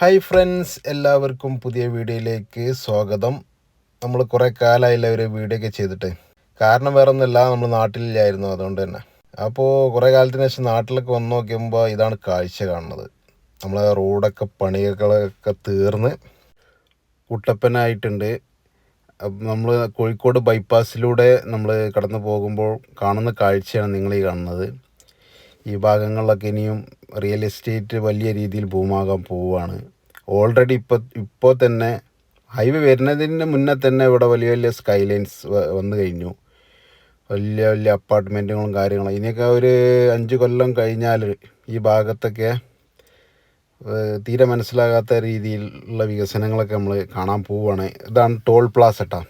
Hi friends എല്ലാവർക്കും പുതിയ വീഡിയോയിലേക്ക് സ്വാഗതം. നമ്മൾ കുറേ കാലമായില്ല ഒരു വീഡിയോ ഒക്കെ ചെയ്തിട്ട്. കാരണം വേറെ ഒന്നുമില്ല നമ്മൾ നാട്ടിലില്ലായിരുന്നു അതുകൊണ്ട് തന്നെ. അപ്പോൾ കുറേ കാലത്തിന് ശേഷം നാട്ടിലൊക്കെ വന്ന് നോക്കുമ്പോൾ ഇതാണ് കാഴ്ച കാണുന്നത്. നമ്മളെ റോഡൊക്കെ പണികളൊക്കെ തീർന്ന് കുട്ടപ്പനായിട്ടുണ്ട്. നമ്മൾ കോഴിക്കോട് ബൈപ്പാസിലൂടെ നമ്മൾ കടന്നു പോകുമ്പോൾ കാണുന്ന കാഴ്ചയാണ് നിങ്ങൾ ഈ കാണുന്നത്. ഈ ഭാഗങ്ങളിലൊക്കെ ഇനിയും റിയൽ എസ്റ്റേറ്റ് വലിയ രീതിയിൽ ഭൂമാകാൻ പോവുകയാണ്. ഓൾറെഡി ഇപ്പോൾ ഇപ്പോൾ തന്നെ ഹൈവേ വരുന്നതിന് മുന്നേ തന്നെ ഇവിടെ വലിയ വലിയ സ്കൈലൈൻസ് വന്നു കഴിഞ്ഞു. വലിയ വലിയ അപ്പാർട്ട്മെന്റുകളും കാര്യങ്ങളും. ഇനിയൊക്കെ ഒരു അഞ്ച് കൊല്ലം കഴിഞ്ഞാൽ ഈ ഭാഗത്തൊക്കെ തീരെ മനസ്സിലാകാത്ത രീതിയിലുള്ള വികസനങ്ങളൊക്കെ നമ്മൾ കാണാൻ പോവുകയാണ്. ഇതാണ് ടോൾ പ്ലാസ് കേട്ടോ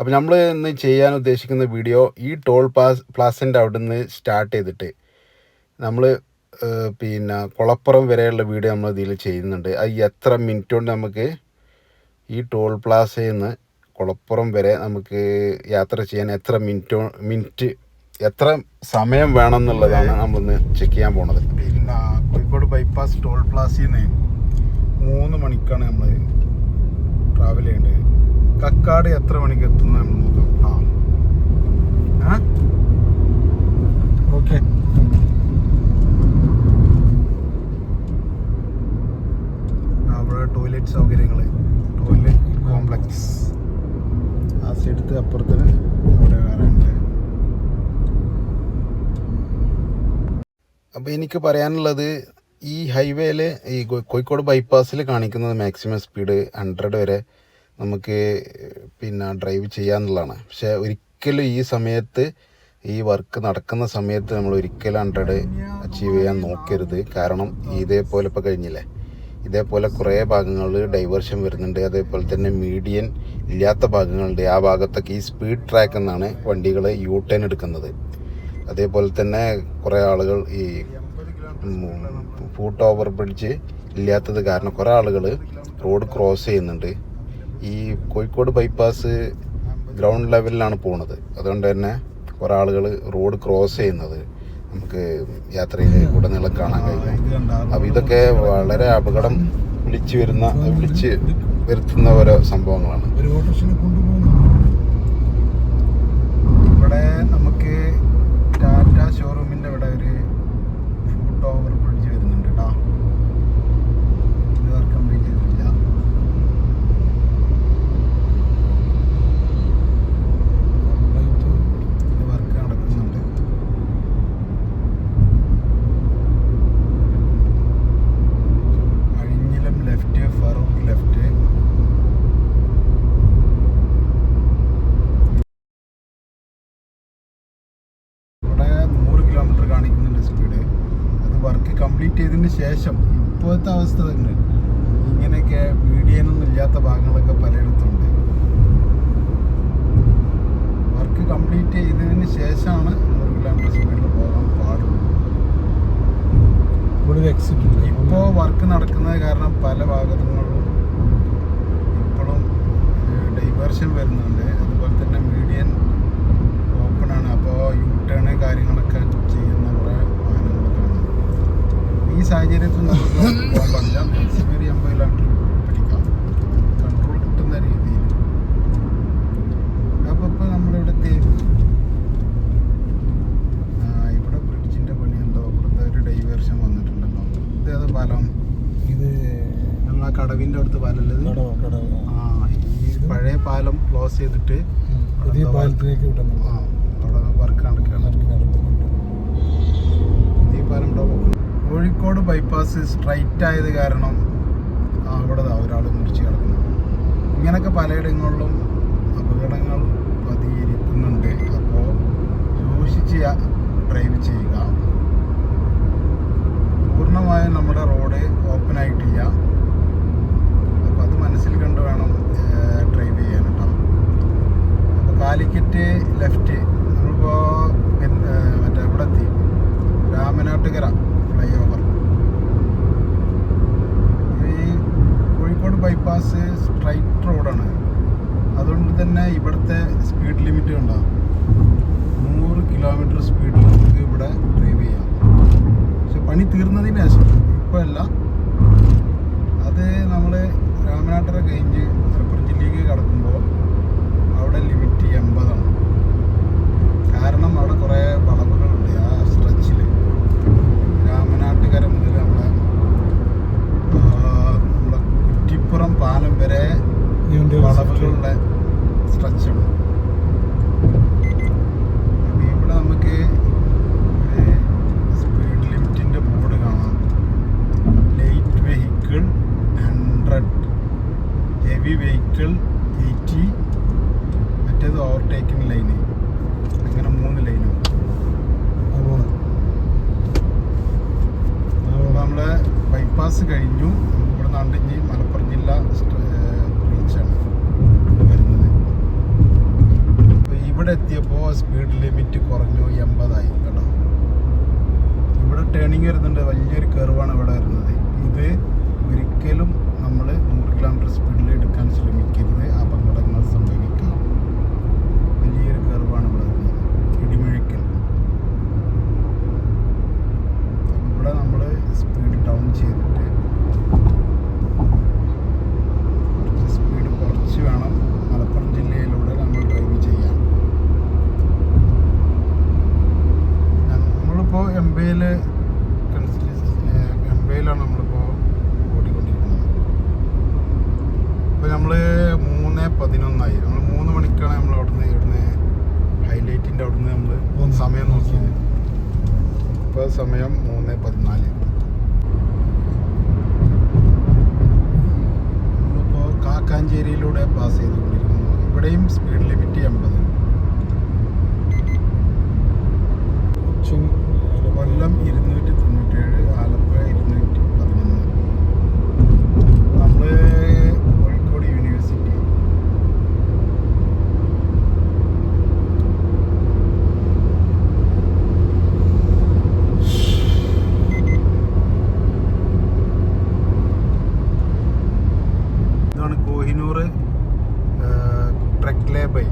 അപ്പോൾ നമ്മൾ ഇന്ന് ചെയ്യാൻ ഉദ്ദേശിക്കുന്ന വീഡിയോ ഈ ടോൾ പ്ലാസ് പ്ലാസിന്റെ അവിടെ നിന്ന് സ്റ്റാർട്ട് ചെയ്തിട്ട് നമ്മൾ പിന്നെ കുളപ്പുറം വരെയുള്ള വീഡിയോ നമ്മൾ ഇതിൽ ചെയ്യുന്നുണ്ട്. അത് എത്ര മിനിറ്റ് കൊണ്ട് നമുക്ക് ഈ ടോൾ പ്ലാസയിൽ നിന്ന് കുളപ്പുറം വരെ നമുക്ക് യാത്ര ചെയ്യാൻ എത്ര മിനിറ്റ് മിനിറ്റ് എത്ര സമയം വേണം എന്നുള്ളതാണ് നമ്മളിന്ന് ചെക്ക് ചെയ്യാൻ പോണത്. പിന്നെ കോഴിക്കോട് ബൈപ്പാസ് ടോൾ പ്ലാസിൽ നിന്ന് മൂന്ന് മണിക്കാണ് നമ്മൾ ട്രാവൽ ചെയ്യേണ്ടത് കക്കാട് എത്ര മണിക്ക് എത്തുന്ന നമ്മൾ നോക്കാം. ആ. ഓക്കെ അവിടെ ടോയ്ലറ്റ് സൗകര്യങ്ങൾ ടോയ്ലറ്റ് കോംപ്ലക്സ് ആ സൈഡത്ത് അപ്പുറത്തിന് അവിടെ വേറെ ഉണ്ട്. അപ്പോൾ എനിക്ക് പറയാനുള്ളത് ഈ ഹൈവേയിൽ ഈ കോഴിക്കോട് ബൈപ്പാസിൽ കാണിക്കുന്നത് മാക്സിമം സ്പീഡ് ഹൺഡ്രഡ് വരെ നമുക്ക് പിന്നെ ഡ്രൈവ് ചെയ്യാന്നുള്ളതാണ്. പക്ഷേ ഒരിക്കലും ഈ സമയത്ത് ഈ വർക്ക് നടക്കുന്ന സമയത്ത് നമ്മൾ ഒരിക്കലും ഹൺഡ്രഡ് അച്ചീവ് ചെയ്യാൻ നോക്കരുത്. കാരണം ഇതേപോലെ ഇപ്പോൾ കഴിഞ്ഞില്ലേ? ഇതേപോലെ കുറേ ഭാഗങ്ങളിൽ ഡൈവേർഷൻ വരുന്നുണ്ട്. അതേപോലെ തന്നെ മീഡിയൻ ഇല്ലാത്ത ഭാഗങ്ങളുണ്ട്. ആ ഭാഗത്തൊക്കെ ഈ സ്പീഡ് ട്രാക്ക് എന്നാണ് വണ്ടികൾ യൂ ടേൺ എടുക്കുന്നത്. അതേപോലെ തന്നെ കുറേ ആളുകൾ ഈ ഫൂട്ട് ഓവർ ബ്രിഡ്ജ് ഇല്ലാത്തത് കാരണം കുറേ ആളുകൾ റോഡ് ക്രോസ് ചെയ്യുന്നുണ്ട്. ഈ കോഴിക്കോട് ബൈപ്പാസ് ഗ്രൗണ്ട് ലെവലിലാണ് പോണത്. അതുകൊണ്ട് തന്നെ കുറേ ആളുകൾ റോഡ് ക്രോസ് ചെയ്യുന്നത്. നമുക്ക് യാത്രയിൽ ഉടനീളം കാണാൻ കഴിയും. അപ്പോൾ ഇതൊക്കെ വളരെ അപകടം വിളിച്ചു വരുന്ന വിളിച്ച് വരുത്തുന്ന ഓരോ സംഭവങ്ങളാണ്. ഇവിടെ നമുക്ക് ടാറ്റ ഷോറൂമിന്റെ ഇവിടെ ഒരു ഫുട് ഓവർ ബ്രിഡ്ജ് വരുന്നുണ്ട് കേട്ടോ ഇത് വർക്ക് കംപ്ലീറ്റ് ചെയ്തിട്ടില്ല ഇത് വർക്ക് നടക്കുന്നുണ്ട് അഴിഞ്ഞിലം ലെഫ്റ്റ് ഫറൂഖ് ലെഫ്റ്റ് ഇവിടെ നൂറ് കിലോമീറ്റർ കാണിക്കുന്നുണ്ട് സ്പീഡ് അത് വർക്ക് കംപ്ലീറ്റ് ചെയ്തതിന് ശേഷം ഇപ്പോഴത്തെ അവസ്ഥ തന്നെ. ഇങ്ങനെയൊക്കെ മീഡിയനൊന്നും ഇല്ലാത്ത ഭാഗങ്ങളൊക്കെ പലയിടത്തുണ്ട്. വർക്ക് കംപ്ലീറ്റ് ചെയ്തതിന് ശേഷമാണ് നൂറ് കിലോമീറ്റർ സ്പീഡിൽ പോകാൻ പാടുള്ളൂ. ഇപ്പോൾ വർക്ക് നടക്കുന്നത് കാരണം പല ഭാഗങ്ങളിലും ഇപ്പോഴും ഡൈവേർഷൻ വരുന്നുണ്ട്. അതുപോലെ തന്നെ മീഡിയൻ ഓപ്പൺ ആണ്. അപ്പോൾ യൂ ടേൺ കാര്യങ്ങളൊക്കെ ചെയ്യുന്ന കുറേ വാഹനങ്ങളൊക്കെ ആണ് ഈ സാഹചര്യത്തിൽ നമുക്ക് പോകാൻ പാടില്ല. മാക്സിമം ഒരു എൺപത് കിലോമീറ്റർ പിടിക്കാം കൺട്രോൾ കിട്ടുന്ന രീതിയിൽ അപ്പോൾ ഇപ്പോൾ നമ്മളിവിടെ എത്തി ഇവിടെ ബ്രിഡ്ജിന്റെ പണി എന്തോ ഇവിടുത്തെ ഒരു ഡൈവേർഷൻ വന്നിട്ടുണ്ടല്ലോ ഇതേത് പാലം? ഇത് ആ കടവിന്റെ അടുത്ത് പാലല്ലത് ആ ഈ പഴയ പാലം ക്ലോസ് ചെയ്തിട്ട് പുതിയ പാലത്തിലേക്ക് വിട്ടുന്നു ആ അവിടെ വർക്ക് നടക്കുകയാണ്. ഈ പാലം ഇവിടെ. കോഴിക്കോട് ബൈപ്പാസ് സ്ട്രൈറ്റ് ആയത് കാരണം അവിടെ ഒരാൾ മുറിച്ച് കിടക്കുന്നു. ഇങ്ങനൊക്കെ പലയിടങ്ങളിലും പണി തീർന്നതിന് ശേഷം ഇപ്പോഴല്ല. അത് നമ്മൾ രാമനാട്ടര കഴിഞ്ഞ് മലപ്പുറം ജില്ലയിലേക്ക് കടക്കുമ്പോൾ അവിടെ ലിമിറ്റ് എൺപതാണ്. കാരണം അവിടെ കുറേ വളവുകളുണ്ട് ആ സ്ട്രെച്ചിൽ രാമനാട്ടുകര മുതൽ നമ്മുടെ നമ്മുടെ കുറ്റിപ്പുറം പാലം വരെ വളവുകളുള്ള സ്ട്രെച്ചുണ്ട് ഓവർടേക്കിംഗ് ലൈന് അങ്ങനെ മൂന്ന് ലൈനും. നമ്മുടെ ബൈപ്പാസ് കഴിഞ്ഞു. ഇവിടെ നാണ്ടിഞ്ഞ് മലപ്പുറം ജില്ല റീച്ചാണ് വരുന്നത്. ഇവിടെ എത്തിയപ്പോൾ സ്പീഡ് ലിമിറ്റ് കുറഞ്ഞു എൺപതായി കേട്ടോ. ഇവിടെ ടേണിങ് വരുന്നുണ്ട്. വലിയൊരു കർവാണ് ഇവിടെ വരുന്നത്. ഇത് ഒരിക്കലും നമ്മൾ നൂറ് കിലോമീറ്റർ സ്പീഡിൽ എടുക്കാൻ ശ്രമിക്കരുത്. അപകടങ്ങൾ സംഭവിക്കാം വലിയൊരു കർവാണ് ഇവിടെ വരുന്നത് ഇടിമുഴക്കൽ ഇവിടെ നമ്മൾ സ്പീഡ് ഡൗൺ ചെയ്തിട്ട് സ്പീഡ് കുറച്ച് വേണം. മലപ്പുറം ജില്ലയിലൂടെ നമ്മൾ ഡ്രൈവ് ചെയ്യാൻ. നമ്മളിപ്പോൾ എംബയിൽ എംബയിലാണ് നമ്മളിപ്പോൾ ഓടിക്കൊണ്ടിരിക്കുന്നത്. ഇപ്പോൾ നമ്മൾ മൂന്ന് പതിനൊന്നായി. നമ്മൾ മൂന്ന് മണിക്കാണ് നമ്മൾ അവിടുന്ന് ഇവിടുന്ന് ഹൈലൈറ്റിന്റെ അവിടുന്ന് നമ്മൾ സമയം നോക്കിയത്. ഇപ്പോൾ സമയം മൂന്ന് പതിനാല്. നമ്മളിപ്പോൾ പാസ് ചെയ്തുകൊണ്ടിരിക്കുന്നു. ഇവിടെയും സ്പീഡ് ലിമിറ്റ് എൺപത് കൊച്ചിൻ കൊല്ലം ഇരുന്നൂറ്റി തൊണ്ണൂറ്റേഴ് ആലപ്പുഴ ഇരുന്നൂറ്റി പതിനൊന്ന് നമ്മൾ കോഴിക്കോട് യൂണിവേഴ്സിറ്റി ഇതാണ് കോഹിനൂർ ട്രക്ക് ലേബൈ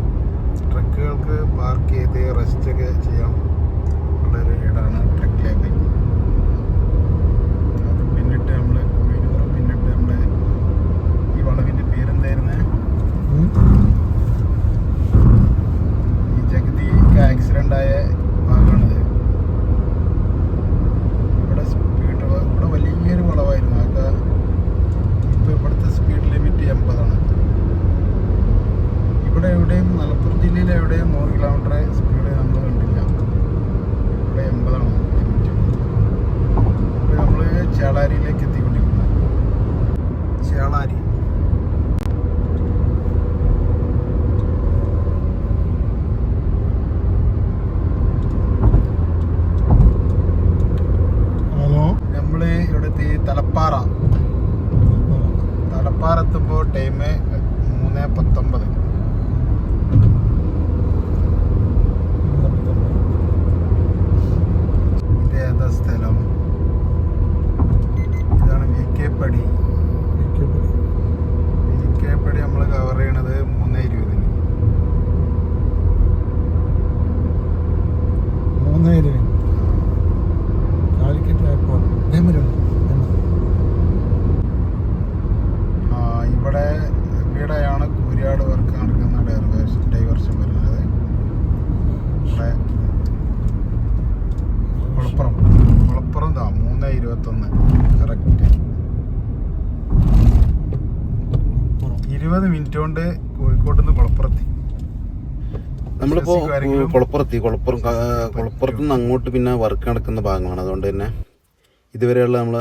ട്രക്കുകൾക്ക് പാർക്ക് ചെയ്ത് റെസ്റ്റ് ഒക്കെ ചെയ്യാൻ ഉള്ളൊരു ഇടാണ് ട്രക്ക് ലേബൈ അത് പിന്നിട്ട് നമ്മൾ കോഹിനൂർ പിന്നിട്ട് നമ്മൾ ഈ വളവിന്റെ പേരെന്തായിരുന്നു ഉം. ഈ ജഗതിക്ക് ആക്സിഡന്റ് ആയ ഭാഗമാണിത് ഇവിടെ സ്പീഡ് ഇവിടെ വലിയൊരു വളവായിരുന്നു അതൊക്കെ ഇപ്പോൾ ഇവിടുത്തെ സ്പീഡ് ലിമിറ്റ് എൺപതാണ് ഇവിടെ എവിടെയും മലപ്പുറം ജില്ലയിൽ എവിടെയും നൂറ് കിലോമീറ്റർ സ്പീഡ് നമ്മൾ കണ്ടില്ല ഇവിടെ എൺപതാണ് ലിമിറ്റ് ഇപ്പോൾ നമ്മൾ ചേളാരിയിലേക്ക് എത്തിക്കൊണ്ടിരിക്കുന്നത് ചേളാരി ഹലോ നമ്മൾ ഇവിടുത്തെ ഈ തലപ്പാറ തലപ്പാറ എത്തുമ്പോൾ ടൈം മൂന്ന് പത്തൊമ്പത് ഇത് ഏതാ സ്ഥലം ഇതാണ് V K Padi V K Padi നമ്മൾ കവർ ചെയ്യണത് മൂന്ന് ഇരുപതിന് മൂന്നായിരം കാലിക്കറ്റ് എയർപോർട്ട് ഇതേമരുണ്ട് ആ, ഇവിടെ ഇവിടെയാണ് കൂരിയാട് വർക്ക് നടക്കുന്ന ഡൈവേർഷൻ ഡൈവർഷൻ വരുന്നത് ഇവിടെ കുളപ്പുറം കുളപ്പുറം താ മൂന്ന് ഇരുപത്തൊന്ന് കറക്റ്റ് ഇരുപത് മിനിറ്റ് കൊണ്ട് കോഴിക്കോട്ട് നിന്ന് കുളപ്പുറത്തി. നമ്മളിപ്പോ കുളപ്പുറത്തി കുളപ്പുറം കുളപ്പുറത്ത് നിന്ന് അങ്ങോട്ട് പിന്നെ വർക്ക് നടക്കുന്ന ഭാഗമാണ് അതുകൊണ്ട് തന്നെ ഇതുവരെയുള്ള നമ്മൾ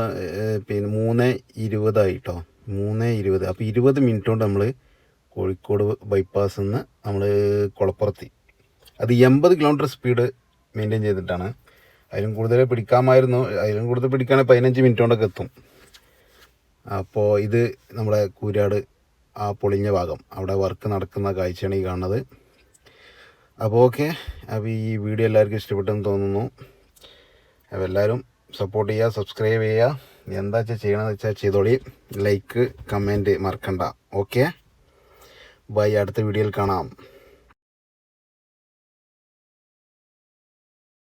പിന്നെ മൂന്ന് ഇരുപതായിട്ടോ മൂന്ന് ഇരുപത്. അപ്പോൾ ഇരുപത് മിനിറ്റ് കൊണ്ട് നമ്മൾ കോഴിക്കോട് ബൈപ്പാസ് നിന്ന് നമ്മൾ കുളപ്പുറത്തി. അത് എൺപത് കിലോമീറ്റർ സ്പീഡ് മെയിന്റെയിൻ ചെയ്തിട്ടാണ്. അതിലും കൂടുതൽ പിടിക്കാമായിരുന്നു. അതിലും കൂടുതൽ പിടിക്കുകയാണെങ്കിൽ പതിനഞ്ച് മിനിറ്റ് കൊണ്ടൊക്കെ എത്തും. അപ്പോൾ ഇത് നമ്മുടെ കൂരാട് ആ പൊളിഞ്ഞ ഭാഗം. അവിടെ വർക്ക് നടക്കുന്ന കാഴ്ചയാണ് ഈ കാണുന്നത്. അപ്പോൾ ഓക്കെ അപ്പോൾ ഈ വീഡിയോ എല്ലാവർക്കും ഇഷ്ടപ്പെട്ടെന്ന് തോന്നുന്നു. അപ്പോൾ എല്ലാവരും സപ്പോർട്ട് ചെയ്യുക സബ്സ്ക്രൈബ് ചെയ്യുക. എന്താ വെച്ചാൽ ചെയ്യണമെന്ന് വെച്ചാൽ ചെയ്തോളി. ലൈക്ക് കമന്റ് മറക്കണ്ട. ഓക്കെ ബൈ അടുത്ത വീഡിയോയിൽ കാണാം.